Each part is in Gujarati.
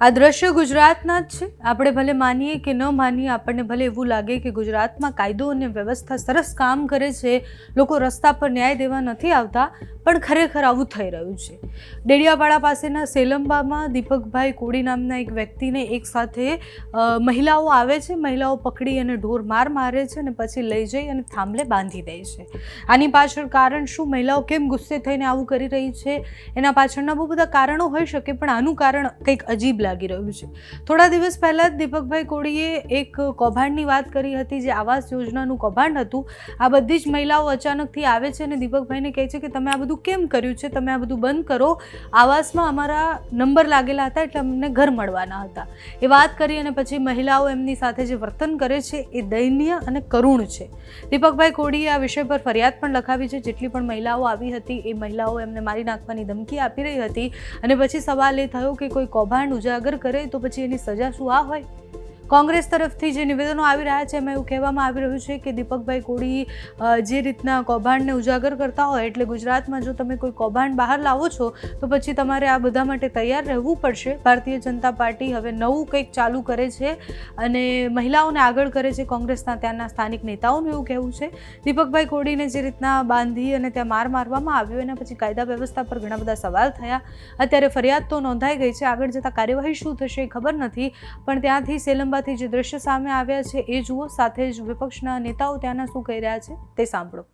આ દ્રશ્ય ગુજરાતના જ છે. આપણે ભલે માનીએ કે ન માનીએ, આપણને ભલે એવું લાગે કે ગુજરાતમાં કાયદો અને વ્યવસ્થા સરસ કામ કરે છે, લોકો રસ્તા પર ન્યાય દેવા નથી આવતા, પણ ખરેખર આવું થઈ રહ્યું છે. ડેડિયાપાડા પાસેના સેલંબામાં દીપકભાઈ કોડી નામના એક વ્યક્તિને એક સાથે મહિલાઓ આવે છે, મહિલાઓ પકડી અને ઢોર માર મારે છે અને પછી લઈ જઈ અને થાંભલે બાંધી દે છે. આની પાછળ કારણ શું? મહિલાઓ કેમ ગુસ્સે થઈને આવું કરી રહી છે? એના પાછળના બહુ બધા કારણો હોઈ શકે, પણ આનું કારણ કંઈક અજીબ લાગી રહ્યું છે. થોડા દિવસ પહેલાં જ દીપકભાઈ કોળીએ એક કૌભાંડની વાત કરી હતી, જે આવાસ યોજનાનું કૌભાંડ હતું. આ બધી જ મહિલાઓ અચાનકથી આવે છે અને દીપકભાઈને કહે છે કે, તમે આ બધું કેમ કર્યું છે? તમે આ બધું બંધ કરો. આવાસમાં અમારા નંબર લાગેલા હતા એટલે અમને ઘર મળવાના હતા. એ વાત કરી અને પછી મહિલાઓ એમની સાથે જે વર્તન કરે છે એ દયનીય અને કરુણ છે. દીપકભાઈ કોળીએ આ વિષય પર ફરિયાદ પણ લખાવી છે. જેટલી પણ મહિલાઓ આવી હતી, એ મહિલાઓ એમને મારી નાખવાની ધમકી આપી રહી હતી. અને પછી સવાલ એ થયો કે કોઈ કૌભાંડ ઉજાગર કરે તો પછી એની સજા શું આ હોય? કોંગ્રેસ તરફથી જે નિવેદનો આવી રહ્યા છે, એમાં એવું કહેવામાં આવી રહ્યું છે કે દીપકભાઈ કોળી જે રીતના કૌભાંડને ઉજાગર કરતા હોય એટલે ગુજરાતમાં જો તમે કોઈ કૌભાંડ બહાર લાવો છો, તો પછી તમારે આ બધા માટે તૈયાર રહેવું પડશે. ભારતીય જનતા પાર્ટી હવે નવું કંઈક ચાલુ કરે છે અને મહિલાઓને આગળ કરે છે કોંગ્રેસના ત્યાંના સ્થાનિક નેતાઓનું એવું કહેવું છે. દીપકભાઈ કોળીને જે રીતના બાંધી અને ત્યાં માર મારવામાં આવ્યો, એના પછી કાયદા વ્યવસ્થા પર ઘણા બધા સવાલ થયા. અત્યારે ફરિયાદ તો નોંધાઈ ગઈ છે, આગળ જતાં કાર્યવાહી શું થશે એ ખબર નથી, પણ ત્યાંથી સેલંબાથી જે દ્રશ્ય સામે આવ્યા છે, એ જુઓ. સાથે જ વિપક્ષના નેતાઓ ત્યાંના શું કહી રહ્યા છે, તે સાંભળો.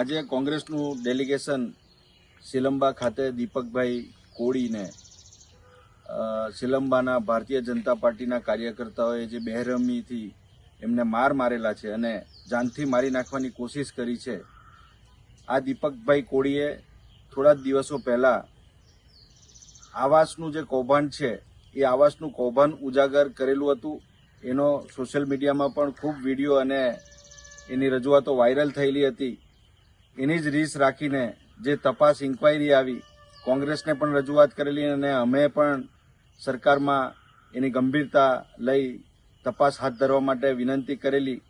આજે કોંગ્રેસનું ડેલિગેશન સિલંબા ખાતે દીપકભાઈ કોળીને સિલંબાના ભારતીય જનતા પાર્ટીના કાર્યકર્તાઓએ જે બેરહમીથી એમને માર મારેલા છે અને જાનથી મારી નાખવાની કોશિશ કરી છે, આ દીપકભાઈ કોળીએ થોડા જ દિવસો પહેલાં આવાસનું જે કૌભાંડ છે, એ આવાસનું કૌભાંડ ઉજાગર કરેલું હતું. એનો સોશિયલ મીડિયામાં પણ ખૂબ વીડિયો અને એની રજૂઆતો વાયરલ થયેલી હતી. એની જ રીસ રાખીને જે તપાસ ઇન્કવાયરી આવી, કોંગ્રેસને પણ રજૂઆત કરેલી અને અમે પણ સરકારમાં એની ગંભીરતા લઈ તપાસ હાથ ધરવા માટે વિનંતી કરેલી.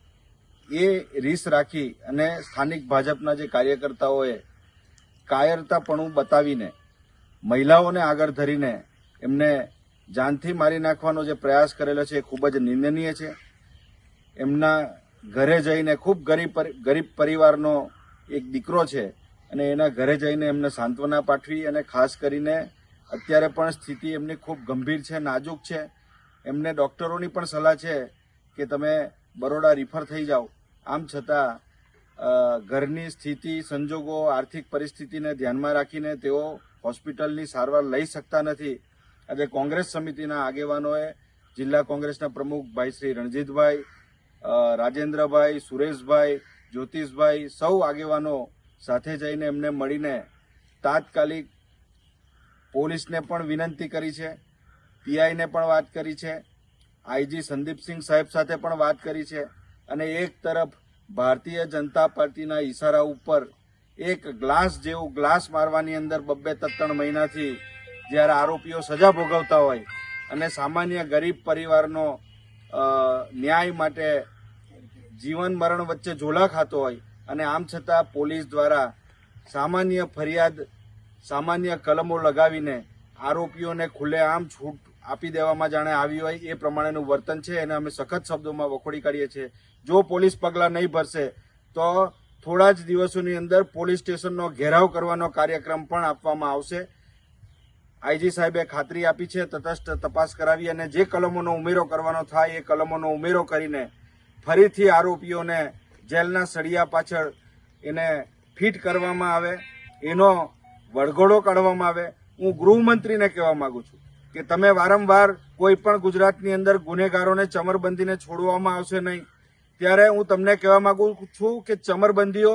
એ રીસ રાખી અને સ્થાનિક ભાજપના જે કાર્યકર્તાઓએ કાયરતાપણું બતાવીને, મહિલાઓને આગળ ધરીને એમને જાનથી મારી નાખવાનો જે પ્રયાસ કરેલો છે એ ખૂબ જ નિંદનીય છે. એમના ઘરે જઈને ખૂબ ગરીબ ગરીબ પરિવારનો એક દીકરો છે અને એના ઘરે જઈને એમને સાંત્વના પાઠવી અને ખાસ કરીને અત્યારે પણ સ્થિતિ એમની ખૂબ ગંભીર છે, નાજુક છે. એમને ડૉક્ટરોની પણ સલાહ છે કે તમે બરોડા રિફર થઈ જાઓ. આમ છતાં ઘરની સ્થિતિ, સંજોગો, આર્થિક પરિસ્થિતિને ધ્યાનમાં રાખીને તેઓ હોસ્પિટલની સારવાર લઈ શકતા નથી. આજે કોંગ્રેસ સમિતિના આગેવાનોએ જિલ્લા કોંગ્રેસના પ્રમુખ ભાઈ શ્રી રણજીતભાઈ રાજેન્દ્રભાઈ, સુરેશભાઈ જ્યોતિષભાઈ સૌ આગેવાનો સાથે જઈને એમને મળીને તાત્કાલિક પોલીસને પણ વિનંતી કરી છે, પીઆઈને પણ વાત કરી છે, આઈજી સંદીપસિંહ સાહેબ સાથે પણ વાત કરી છે અને એક તરફ ભારતીય જનતા પાર્ટીના ઈશારા ઉપર એક ગ્લાસ જેવું ગ્લાસ મારવાની અંદર બબ્બે ત્રણ મહિનાથી જ્યારે આરોપીઓ સજા ભોગવતા હોય અને સામાન્ય ગરીબ પરિવારનો ન્યાય માટે જીવન મરણ વચ્ચે ઝોલા ખાતો હોય અને આમ છતાં પોલીસ દ્વારા સામાન્ય ફરિયાદ, સામાન્ય કલમો લગાવીને આરોપીઓને ખુલ્લેઆમ છૂટ આપી દેવામાં જાણે આવી હોય એ પ્રમાણેનું વર્તન છે એને અમે સખત શબ્દોમાં વખોડી કાઢીએ છીએ. જો પોલીસ પગલાં નહીં ભરશે, તો થોડા જ દિવસોની અંદર પોલીસ સ્ટેશનનો ઘેરાવ કરવાનો કાર્યક્રમ પણ આપવામાં આવશે. આઈજી સાહેબે ખાતરી આપી છે, તટસ્થ તપાસ કરાવી અને જે કલમોનો ઉમેરો કરવાનો થાય એ કલમોનો ઉમેરો કરીને ફરીથી આરોપીઓને જેલના સળિયા પાછળ એને ફિટ કરવામાં આવે, એનો વળઘોડો કાઢવામાં આવે. હું ગૃહમંત્રીને કહેવા માંગુ છું કે તમે વારંવાર કોઈ પણ ગુજરાતની અંદર ગુનેગારોને ચમરબંધીને છોડવામાં આવશે નહીં. ત્યારે હું તમને કહેવા માંગુ છું કે ચમરબંધીઓ,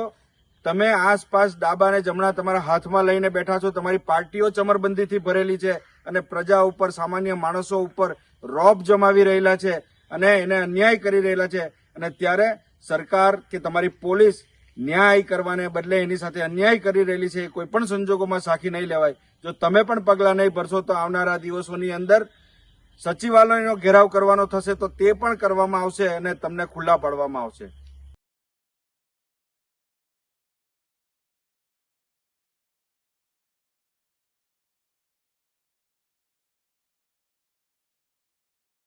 તમે આસપાસ ડાબા અને જમણા તમારા હાથમાં લઈને બેઠા છો, તમારી પાર્ટીઓ ચમરબંધીથી ભરેલી છે અને પ્રજા ઉપર, સામાન્ય માણસો ઉપર રોબ જમાવી રહેલા છે. અને એને અન્યાય કરી રહેલા છે. અને ત્યારે સરકાર કે તમારી પોલીસ ન્યાય કરવાને બદલે એની સાથે અન્યાય કરી રહેલી છે કોઈ પણ સંજોગોમાં સાખી નહીં લેવાય. જો તમે પણ પગલાં નહીં ભરશો તો આવનારા દિવસોની અંદર સચિવાલયનો ઘેરાવ કરવાનો થશે તો તે પણ કરવામાં આવશે અને તમને ખુલ્લા પાડવામાં આવશે.